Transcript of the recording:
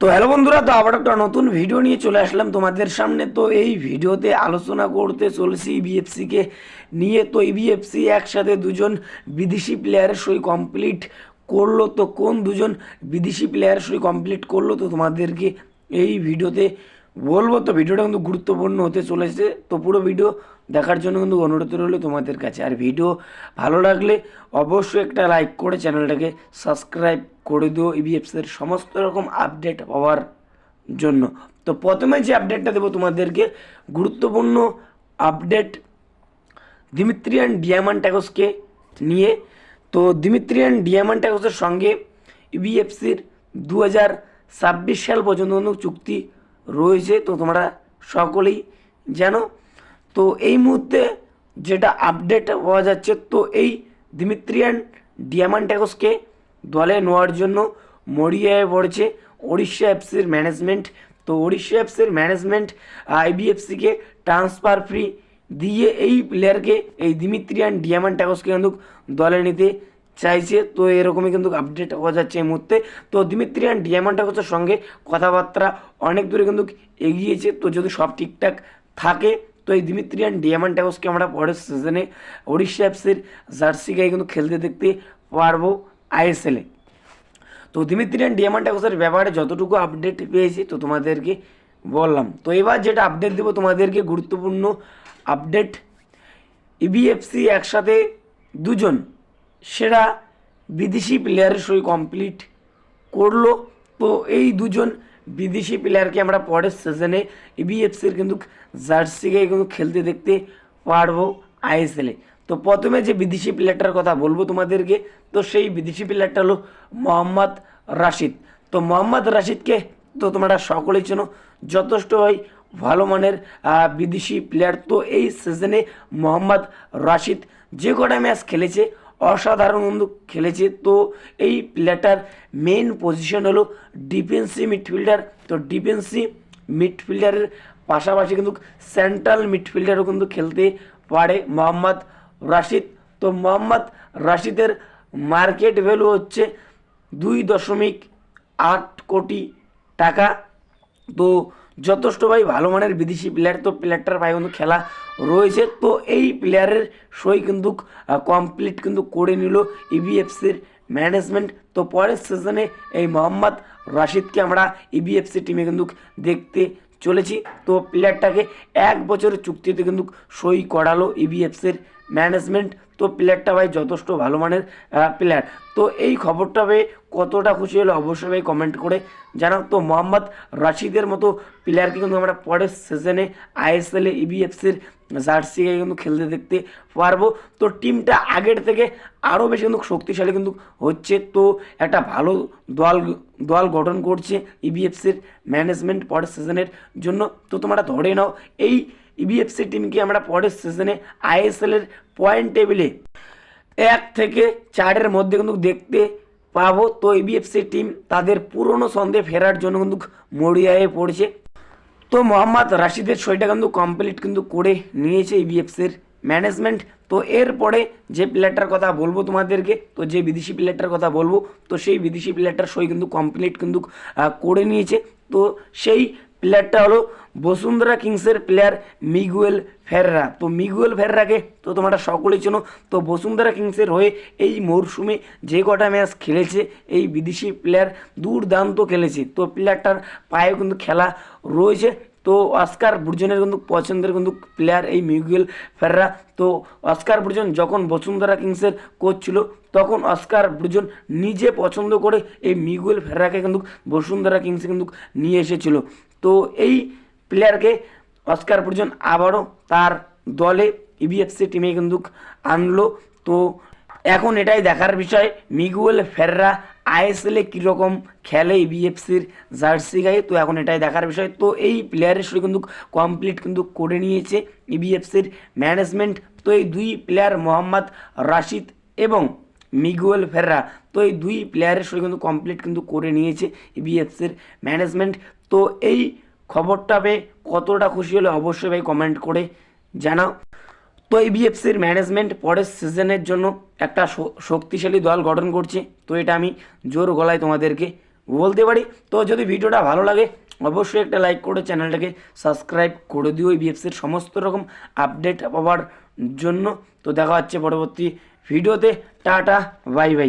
তো হ্যালো বন্ধুরা, তো আবার একটা নতুন ভিডিও নিয়ে চলে আসলাম তোমাদের সামনে। তো এই ভিডিওতে আলোচনা করতে চলছি ইবিএফসিকে নিয়ে। তো ইবিএফসি একসাথে দুজন বিদেশি প্লেয়ারের সই কমপ্লিট করল। তো কোন দুজন বিদেশি প্লেয়ারের সই কমপ্লিট করল? তো তোমাদেরকে এই ভিডিওতে বলব তো, ভিডিওটা কিন্তু গুরুত্বপূর্ণ হতে চলেছে। তো পুরো ভিডিও দেখার জন্য কিন্তু অনুরোধ রইল তোমাদের কাছে। আর ভিডিও ভালো লাগলে অবশ্যই একটা লাইক করে চ্যানেলটাকে সাবস্ক্রাইব করে দিও ইবিএফসের সমস্ত রকম আপডেট পাওয়ার জন্য। তো প্রথমে যে আপডেটটা দেবো তোমাদেরকে, গুরুত্বপূর্ণ আপডেট দিমিত্রিয়ান ডিয়ামান্টাগসকে নিয়ে। তো দিমিত্রিয়ান ডিয়ামান্টাগসের সঙ্গে ইবিএফসির দু হাজার ছাব্বিশ সাল পর্যন্ত চুক্তি রয়েছে, তো তোমরা সকলেই জানো। তো এই মুহূর্তে যেটা আপডেট পাওয়া যাচ্ছে, তো এই দিমিত্রিয়ান ডিয়ামান্টাগসকে দলে নেওয়ার জন্য মরিয়ায় পড়েছে ওড়িশা এফসির ম্যানেজমেন্ট তো ওড়িশা এফসির ম্যানেজমেন্ট আইবিএফসিকে ট্রান্সফার ফ্রি দিয়ে এই প্লেয়ারকে এই দিমিত্রিয়ান ডিয়ামান্টাগসকে কিন্তু দলে নিতে চাইছে তো এরকমই কিন্তু আপডেট পাওয়া যাচ্ছে এই মুহূর্তে। তো দিমিত্রিয়ান ডিয়ামান্টাগসের সঙ্গে কথাবার্তা অনেক দূরে কিন্তু এগিয়েছে তো যদি সব ঠিকঠাক থাকে, তো এই দিমিত্রিয়ান ডিয়ামান্টাগসকে আমরা পরের সিজনে ওড়িশা অ্যাপসের জার্সি গায়ে কিন্তু খেলতে দেখতে পারব আইএসএলে তো দিমিত্রিয়ান ডিয়ামান্টাগসের ব্যাপারে যতটুকু আপডেট পেয়েছি, তো তোমাদেরকে বললাম। তো এবার যেটা আপডেট দেবো, তোমাদেরকে গুরুত্বপূর্ণ আপডেট ইবিএফসি একসাথে দুজন সেরা বিদেশি প্লেয়ারের সই কমপ্লিট করল। তো এই দুজন বিদেশি প্লেয়ারকে আমরা পরের সিজনে ইবিএফসির কিন্তু জার্সিকে কিন্তু খেলতে দেখতে পারব আইএসএলে তো প্রথমে যে বিদেশি প্লেয়ারটার কথা বলব তোমাদেরকে, তো সেই বিদেশি প্লেয়ারটা হলো মোহাম্মদ রাশিদ। তো মোহাম্মদ রাশিদকে তো তোমরা সকলেই চেনো, যথেষ্ট হয় ভালো মানের বিদেশি প্লেয়ার তো এই সিজনে মোহাম্মদ রাশিদ যে কটা ম্যাচ খেলেছে অসাধারণ খেলেছে। তো এই প্লেয়ারটার মেন পজিশন হলো ডিফেন্সি মিডফিল্ডার তো ডিফেন্সি মিডফিল্ডারের পাশাপাশি কিন্তু সেন্ট্রাল মিডফিল্ডারও কিন্তু খেলতে পারে মোহাম্মদ রাশিদ। তো মোহাম্মদ রাশিদের মার্কেট ভ্যালু হচ্ছে দুই দশমিক আট কোটি টাকা। তো যথেষ্ট ভাই, ভালো মানের বিদেশি প্লেয়ার তো প্লেয়ারটার ভাই কিন্তু খেলা রয়েছে। তো এই প্লেয়ারের সই কিন্তু কমপ্লিট কিন্তু করে নিল ইবিএফসির ম্যানেজমেন্ট তো পরের সিজনে এই মোহাম্মদ রাশিদকে আমরা ইবিএফসি টিমে কিন্তু দেখতে চলেছি। তো প্লেয়ারটাকে এক বছরের চুক্তিতে কিন্তু সই করালো ইবিএফসির ম্যানেজমেন্ট তো প্লেয়ারটা ভাই যথেষ্ট ভালো মানের প্লেয়ার তো এই খবরটা পেয়ে কতটা খুশি হলো অবশ্যই ভাই কমেন্ট করে জানাও। তো মোহাম্মদ রাশিদের মতো প্লেয়ারকে কিন্তু আমরা পরের সিজনে আইএসএলে ইবিএফসির জার্সি গায়ে কিন্তু খেলতে দেখতে পারব। তো টিমটা আগের থেকে আরও বেশি কিন্তু শক্তিশালী কিন্তু হচ্ছে। তো একটা ভালো দল দল গঠন করছে ইবিএফসির ম্যানেজমেন্ট পরের সিজনের জন্য। তো তোমরা ধরে নাও, এই ইবিএফসি টিমকে আমরা পরের সিজনে আইএসএলের পয়েন্ট টেবিলে এক থেকে চারের মধ্যে কিন্তু দেখতে পাবো। তো ইবিএফসি টিম তাদের পুরনো ছন্দে ফেরার জন্য কিন্তু মরিয়ায় পড়ছে। তো মোহাম্মদ রাশিদের সইটা কিন্তু কমপ্লিট কিন্তু করে নিয়েছে ইবিএফসির ম্যানেজমেন্ট তো এরপরে যে প্লেয়ারটার কথা বলব তোমাদেরকে, তো যে বিদেশি প্লেয়ারটার কথা বলব, তো সেই বিদেশি প্লেয়ারটার সই কিন্তু কমপ্লিট কিন্তু করে নিয়েছে। তো সেই প্লেয়ারটা হলো বসুন্ধরা কিংসের প্লেয়ার মিগুয়েল ফেররা। তো মিগুয়েল ফেররাকে তো তোমরা সকলেই চেনো, তো বসুন্ধরা কিংসের হয়ে এই মরশুমে যে কটা ম্যাচ খেলেছে, এই বিদেশি প্লেয়ার দুর্দান্ত খেলেছে। তো প্লেয়ারটার পায়ে কিন্তু খেলা রয়েছে। তো অস্কার বুর্জনের কিন্তু পছন্দের কিন্তু প্লেয়ার এই মিগুয়েল ফেররা। তো অস্কার বুর্জন যখন বসুন্ধরা কিংসের কোচ ছিল, তখন অস্কার বুর্জন নিজে পছন্দ করে এই মিগুয়েল ফেররাকে কিন্তু বসুন্ধরা কিংসে কিন্তু নিয়ে এসেছিল। তো এই প্লেয়ারকে অস্কার পর্যন্ত আবারও তার দলে ইবিএফসি টিমে কিন্তু আনলো। তো এখন এটাই দেখার বিষয়, মিগুয়েল ফেররা আইএসএলে কীরকম খেলে ইবিএফসির জার্সি গায়ে? তো এখন এটাই দেখার বিষয়। তো এই প্লেয়ারের সঙ্গে কিন্তু কমপ্লিট কিন্তু করে নিয়েছে ইবিএফসির ম্যানেজমেন্ট তো এই দুই প্লেয়ার মোহাম্মদ রাশিদ এবং মিগুয়েল ফেররা, তো এই দুই প্লেয়ারের সঙ্গে কিন্তু কমপ্লিট কিন্তু করে নিয়েছে ইবিএফসির ম্যানেজমেন্ট তো এই খবরটা পেয়ে কতটা খুশি হলে অবশ্যই ভাই কমেন্ট করে জানাও। তো এই বিএফসির ম্যানেজমেন্ট পরের সিজনের জন্য একটা শক্তিশালী দল গঠন করছে। তো এটা আমি জোর গলায় তোমাদেরকে বলতে পারি। তো যদি ভিডিওটা ভালো লাগে, অবশ্যই একটা লাইক করে চ্যানেলটাকে সাবস্ক্রাইব করে দিও এই বিএফসির সমস্ত রকম আপডেট পাওয়ার জন্য। তো দেখা হচ্ছে পরবর্তী ভিডিওতে। Tata bye bye